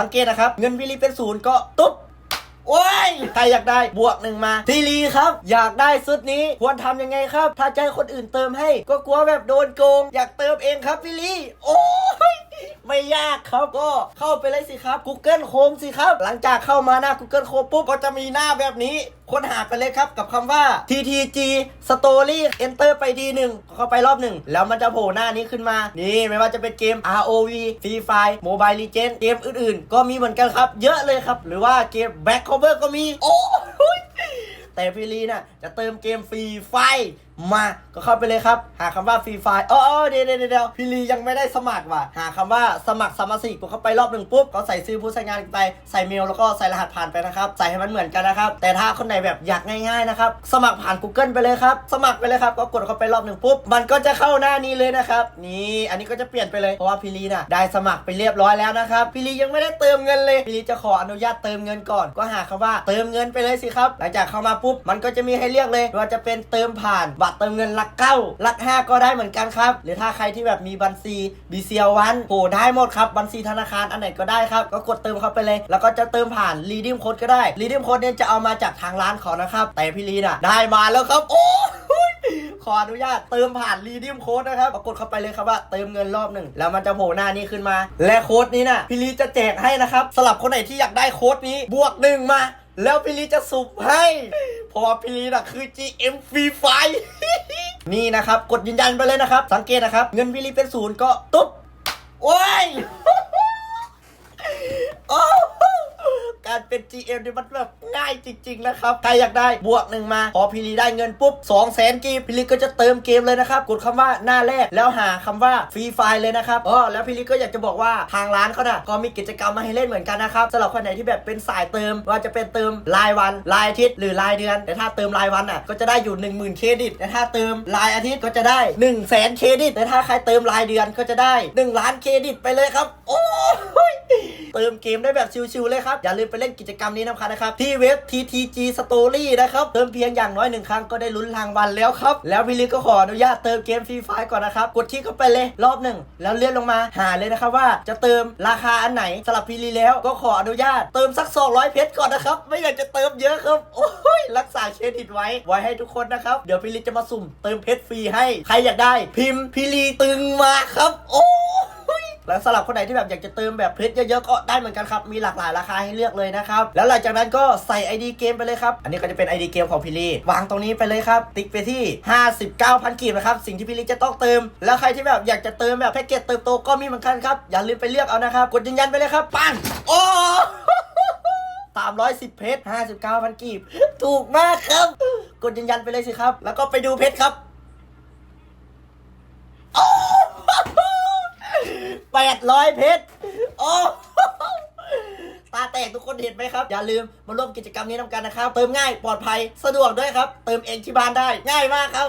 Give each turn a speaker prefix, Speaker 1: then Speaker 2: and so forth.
Speaker 1: สังเกตนะครับ เงินวิลีเป็นศูนย์ก็ตุ๊บโอ้ย ใครอยากได้บวกหนึ่งมาทีรีครับ อยากได้สุดนี้ควรทำยังไงครับ ถ้าใจคนอื่นเติมให้ ก็กลัวแบบโดนโกง อยากเติมเองครับวิลีโอ้ย ยากครับ ก็เข้าไปเลยสิครับ Google Chrome สิครับ หลังจากเข้ามาหน้า Google Chrome ปุ๊บก็จะมีหน้าแบบนี้ค้นหาไปเลยครับกับคำว่า TTG Story Enter ไปทีหนึ่งเข้าไปรอบหนึ่งแล้วมันจะโผล่หน้านี้ขึ้นมา นี่ไม่ว่าจะเป็นเกม ROV Free Fire Mobile Legends เกมอื่นๆ ก็มีเหมือนกันครับ เยอะเลยครับ หรือว่าเกม Back Cover ก็มี โอ้แต่พี่ลีน่ะจะเติมเกมฟรีไฟมาก็เข้าไปเลยครับ หาคำว่าฟรีไฟอ๋อเดี๋ยวเดี๋ยวเดี๋ยวพี่ลียังไม่ได้สมัครว่ะ หาคำว่าสมัครสมาชิกกดเข้าไปรอบหนึ่งปุ๊บก็ใส่ชื่อผู้ใช้งานไปใส่เมลแล้วก็ใส่รหัสผ่านไปนะครับ ใส่ให้มันเหมือนกันนะครับ แต่ถ้าคนไหนแบบอยากง่ายๆนะครับ สมัครผ่าน Google ไปเลยครับ สมัครไปเลยครับ ก็กดเข้าไปรอบหนึ่งปุ๊บ มันก็จะเข้าหน้านี้เลยนะครับ นี่อันนี้ก็จะเปลี่ยนไปเลย เพราะว่าพี่ลีน่ะได้สมัครไปเรียบร้อยแล้วนะครับพี่ลียังไม่ได้เติมเงินเลยพี่ลีจะขออนุญาตเติมเงินก่อน ก็หาคำว่าเติมเงินไปเลยสิครับ หลังจากเข้ามาปุ๊บมันก็จะมีให้เลือกเลยว่าจะเป็นเติมผ่านบัตรเติมเงินหลักเก้าหลักห้าก็ได้เหมือนกันครับ หรือถ้าใครที่แบบมีบัญชีบีเซียวันโหได้หมดครับ บัญชีธนาคารอันไหนก็ได้ครับ ก็กดเติมเข้าไปเลย แล้วก็จะเติมผ่านรีดิมโค้ดก็ได้รีดิมโค้ดเนี่ยจะเอามาจากทางร้านเขานะครับ แต่พี่ลีน่ะได้มาแล้วครับ โอ้ยขออนุญาตเติมผ่านรีดิมโค้ดนะครับก็กดเข้าไปเลยครับว่าเติมเงินรอบหนึ่งแล้วมันจะโผล่หน้านี้ขึ้นมา และโค้ดนี้น่ะพี่ลีจะแจกให้นะครับสำหรับคนไหนที่อยากได้โค้ดนี้บวกหนึ่งมา แล้วพี่ลีจะสุ่มให้ เพราะว่าพี่ลีน่ะคือ GM Free Fire นี่นะครับ กดยืนยันไปเลยนะครับ สังเกตนะครับ เงินพี่ลีเป็นศูนย์ก็ตุ๊บ โอ้ย โอ้ การเป็น GM นี่มันแบบง่ายจริง ๆ นะครับ ใครอยากได้บวกหนึ่งมา พอพี่ลีได้เงินปุ๊บ2 0 0 0 0 0กีบพี่ลีก็จะเติมเกมเลยนะครับ กดคำว่าหน้าแรกแล้วหาคำว่าฟรีไฟล์เลยนะครับอ๋อแล้วพี่ลีก็อยากจะบอกว่าทางร้านเขาน่ะก็มีกิจกรรมมาให้เล่นเหมือนกันนะครับสำหรับคนไหนที่แบบเป็นสายเติมว่าจะเป็นเติมรายวันรายอาทิตย์หรือรายเดือน แต่ถ้าเติมรายวันอะก็จะได้อยู่ 1 0,000 เครดิต แต่ถ้าเติมรายอาทิตย์ก็จะได้ 1 0 0 0 0แสนเครดิต แต่ถ้าใครเติมรายเดือนก็จะได้ 1 ล้านเครดิตไปเลยครับ โอ้ย เติมเกมได้แบบชิวๆเลยครับ อย่าลืมไปเล่นกิจกรรมนี้นะครับ ที่เว็บ TTG Story นะครับ เติมเพียงอย่างน้อยหนึ่งครั้งก็ได้ลุ้นรางวัลแล้วครับ แล้ววิลลี่ก็ขออนุญาตเติมเกมฟรีไฟก่อนนะครับ กดที่เข้าไปเลยรอบหนึ่งแล้วเลื่อนลงมาหาเลยนะครับว่าจะเติมราคาอันไหนสำหรับพีลีแล้วก็ขออนุญาตเติมสัก 200 เพชรก่อนนะครับ ไม่อยากจะเติมเยอะครับโอ้ยรักษาเครดิตไว้ ไว้ให้ทุกคนนะครับ เดี๋ยวพีลีจะมาสุ่มเติมเพชรฟรีให้ ใครอยากได้ พิมพ์พีลีตึงมาครับ โอ้ แล้วสำหรับคนไหนที่แบบอยากจะเติมแบบเพชรเยอะๆก็ได้เหมือนกันครับมีหลากหลายราคาให้เลือกเลยนะครับแล้วหลังจากนั้นก็ใส่ ID เกมไปเลยครับอันนี้ก็จะเป็น ID เกมของพี่ลีวางตรงนี้ไปเลยครับติ๊กไปที่ 59,000กีบนะครับสิ่งที่พี่ลีจะต้องเติม แล้วใครที่แบบอยากจะเติมแบบแพ็กเกจเติมโตก็มีเหมือนกันครับอย่าลืมไปเลือกเอานะครับกดยืนยันไปเลยครับปังโอ้สามร้อยสิบเพชรห้าสิบเก้าพันกีบ ถูกมากครับ กดยืนยันไปเลยสิครับ แล้วก็ไปดูเพชรครับ แป ดร้อยเพชรโอ้ตาแตกทุกคนเห็นไหมครับ อย่าลืมมาร่วมกิจกรรมนี้นำกันนะครับ เติมง่ายปลอดภัยสะดวกด้วยครับ เติมเองที่บ้านได้ง่ายมากครับ